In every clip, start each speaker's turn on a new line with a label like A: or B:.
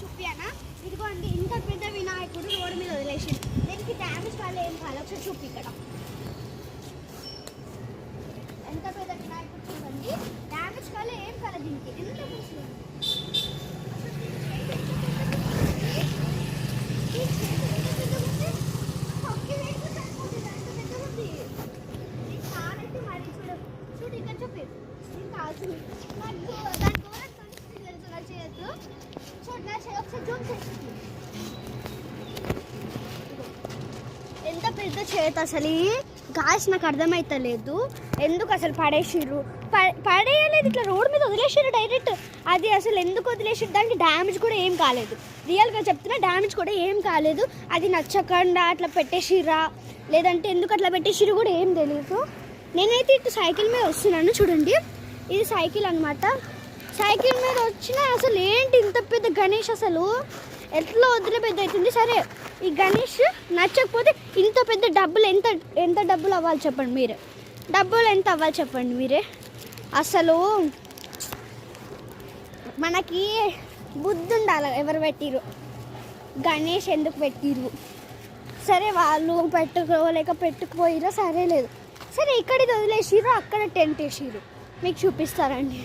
A: చూపియానా ఇదిగోండి ఇంత పెద్ద వినాయకుడు రోడ్డు మీద వదిలేసి దీనికి డ్యామేజ్ వాళ్ళు ఏం కాదు. ఒకసారి చూపి ఇక్కడ. ఎంత పెద్ద వినాయకుడు చూడండి. డ్యామేజ్ వల్ల ఏం కాదు దీనికి. ఎంత మంచిగా ఉంది. ఎంత పెద్ద చేతి అసలు? గాయస్ నాకు అర్థమైతలేదు. ఎందుకు అసలు పడేసిర్రు? పడేయలేదు ఇట్లా రోడ్ మీద వదిలేసారు డైరెక్ట్ అది అసలు ఎందుకు వదిలేసారు దానికి డ్యామేజ్ కూడా ఏం కాలేదు. రియల్గా చెప్తున్నా డ్యామేజ్ కూడా ఏం కాలేదు. అది నచ్చకుండా అట్లా పెట్టేసిర్రా? లేదంటే ఎందుకు అట్లా పెట్టేసిర్రు కూడా ఏం తెలియదు నేనైతే ఇటు సైకిల్ మీద వస్తున్నాను చూడండి. ఇది సైకిల్ అన్నమాట. సైకిల్ మీద వచ్చిన అసలు ఏంటి ఇంత పెద్ద గణేష్ అసలు? ఎట్లా వదిలే పెద్ద అవుతుంది? సరే ఈ గణేష్ నచ్చకపోతే ఇంత పెద్ద డబ్బులు ఎంత ఎంత డబ్బులు అవ్వాలి చెప్పండి మీరే. డబ్బులు ఎంత అవ్వాలి చెప్పండి మీరే. అసలు మనకి బుద్ధి ఉండాలి ఎవరు పెట్టిరు గణేష్ ఎందుకు పెట్టిరు సరే వాళ్ళు పెట్టుకోలేక పెట్టుకుపోయిరా సరే లేదు సరే ఇక్కడిది వదిలేసిర్రు అక్కడ టెంట్ వేసిరు మీకు చూపిస్తారండి.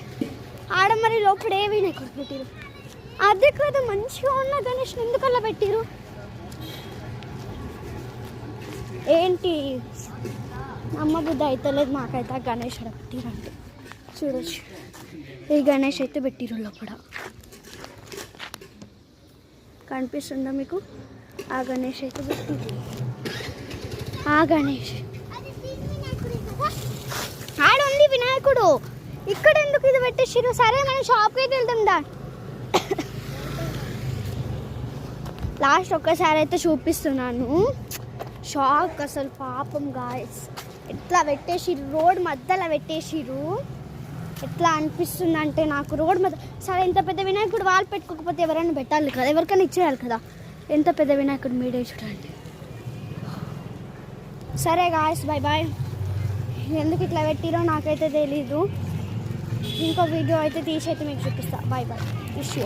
A: లోపల ఏ వినాయకుడు పెట్టిరు అదే కదా మంచిగా ఉన్న గణేష్ ఎందుకు అలా పెట్టిరు ఏంటి? అమ్మ బుద్ధి అయితే లేదు మాకైతే గణేష్ ఆడ పెట్టిరంటే. చూడొచ్చు. ఈ గణేష్ అయితే పెట్టిరు లోపల. కనిపిస్తుందా మీకు? ఆ గణేష్ అయితే పెట్టిరు ఆ గణేష్. ఆడ ఉంది వినాయకుడు. ఇక్కడ ఎందుకు ఇది పెట్టేసిరు సరే మనం షాప్కి అయితే వెళ్దాం దా. లాస్ట్ ఒక్కసారి అయితే చూపిస్తున్నాను. షాక్ అసలు పాపం గాయస్ ఎట్లా పెట్టేసిరు రోడ్ మధ్యలో పెట్టేసిరు ఎట్లా అనిపిస్తుంది అంటే నాకు రోడ్ మధ్య సరే ఎంత పెద్ద వినాయకుడు వాళ్ళు పెట్టుకోకపోతే ఎవరైనా పెట్టాలి కదా? ఎవరికైనా ఇచ్చేయాలి కదా? ఎంత పెద్ద వినాయకుడు మీడే చూడండి. సరే గాయస్ బాయ్ బాయ్ ఎందుకు ఇట్లా పెట్టిరో నాకైతే తెలీదు. ఇంకో వీడియో అయితే తీసి అయితే మీకు చూపిస్తా. Bye bye issue